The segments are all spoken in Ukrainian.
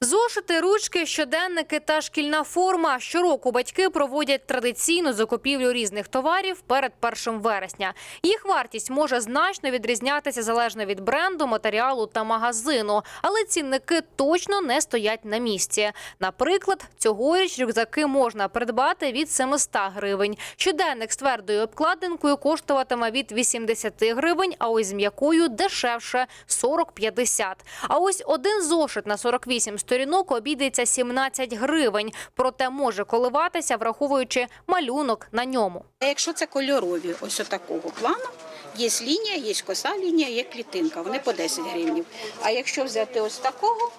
Зошити, ручки, щоденники та шкільна форма. Щороку батьки проводять традиційну закупівлю різних товарів перед 1 вересня. Їх вартість може значно відрізнятися залежно від бренду, матеріалу та магазину, але цінники точно не стоять на місці. Наприклад, цьогоріч рюкзаки можна придбати від 700 гривень. Щоденник з твердою обкладинкою коштуватиме від 80 гривень, а ось з м'якою дешевше 40-50. А ось один зошит на 48 сторінок обійдеться 17 гривень, проте може коливатися, враховуючи малюнок на ньому. Якщо це кольорові, ось такого плану, є лінія, є коса лінія, є клітинка, вони по 10 гривень. А якщо взяти ось такого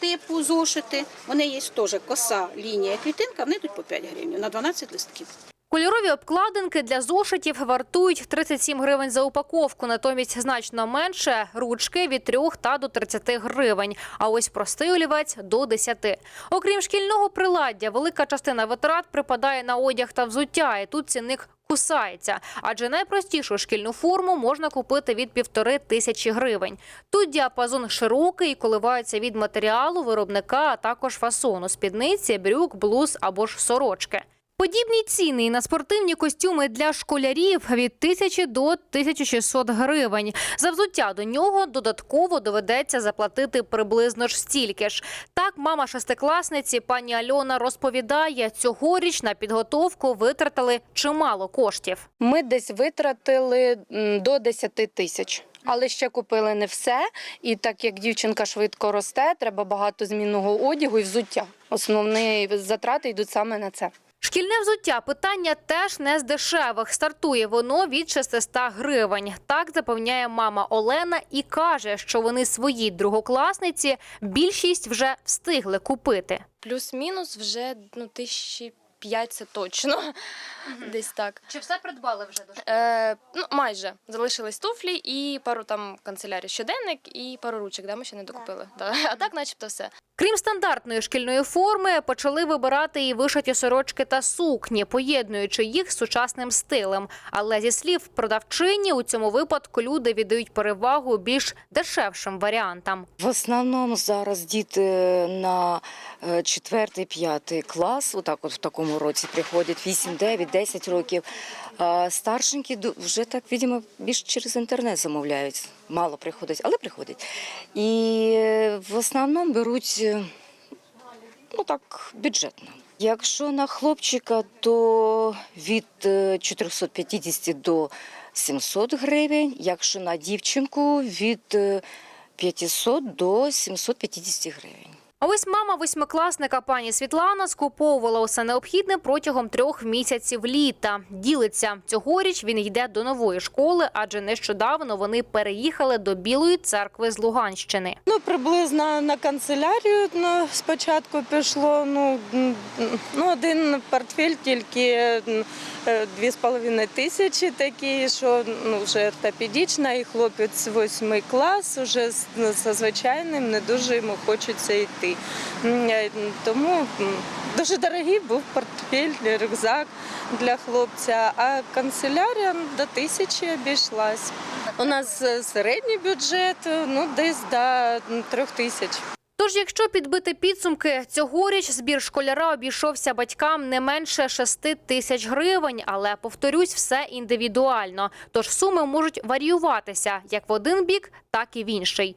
типу зошити, вони є теж коса лінія, клітинка, вони йдуть по 5 гривень на 12 листків. Кольорові обкладинки для зошитів вартують 37 гривень за упаковку, натомість значно менше ручки від 3 та до 30 гривень, а ось простий олівець – до 10. Окрім шкільного приладдя, велика частина витрат припадає на одяг та взуття, і тут цінник кусається. Адже найпростішу шкільну форму можна купити від півтори тисячі гривень. Тут діапазон широкий і коливається від матеріалу, виробника, а також фасону – спідниці, брюк, блуз або ж сорочки. Подібні ціни на спортивні костюми для школярів від 1000 до 1600 гривень. За взуття до нього додатково доведеться заплатити приблизно ж стільки ж. Так, мама шестикласниці пані Альона розповідає, цьогоріч на підготовку витратили чимало коштів. Ми десь витратили до 10 тисяч. Але ще купили не все. І так як дівчинка швидко росте, треба багато змінного одягу і взуття. Основні затрати йдуть саме на це. Шкільне взуття питання теж не з дешевих. Стартує воно від 600 гривень. Так запевняє мама Олена і каже, що вони своїй другокласниці більшість вже встигли купити. Плюс-мінус вже ну, тисячі п'ять це точно. Десь так. Чи все придбали вже до Е, ну, майже. Залишились туфлі і пару там канцелярій щоденник і пару ручок, да, ми ще не докупили. Да. А так, начебто, все. Крім стандартної шкільної форми, почали вибирати і вишиті сорочки та сукні, поєднуючи їх з сучасним стилем. Але зі слів продавчині, у цьому випадку люди віддають перевагу більш дешевшим варіантам. В основному зараз діти на 4-5 клас, отак от в такому році приходять 8, 9, 10 років. А старшенькі вже так, видимо, більш через інтернет замовляють. Мало приходять, але приходять. І е, в основному беруть е, ну так, бюджетно. Якщо на хлопчика, то від е, 450 до 700 гривень, якщо на дівчинку від е, 500 до 750 гривень. Ось мама восьмикласника пані Світлана скуповувала усе необхідне протягом трьох місяців літа. Ділиться цьогоріч він йде до нової школи, адже нещодавно вони переїхали до Білої церкви з Луганщини. Ну, приблизно на канцелярію ну, спочатку пішло. Ну, ну, один портфель тільки е, дві з половиною тисячі такі, що ну, вже ортопедична, і хлопець восьмий клас, уже з звичайним не дуже йому хочеться йти. Е, Тому дуже дорогий був портфель, рюкзак для хлопця, а канцелярія до тисячі обійшлась. У нас е, середній бюджет, е, ну десь до трьох тисяч. Тож, якщо підбити підсумки, цьогоріч збір школяра обійшовся батькам не менше 6 тисяч гривень, але повторюсь, все індивідуально. Тож суми можуть варіюватися як в один бік, так і в інший.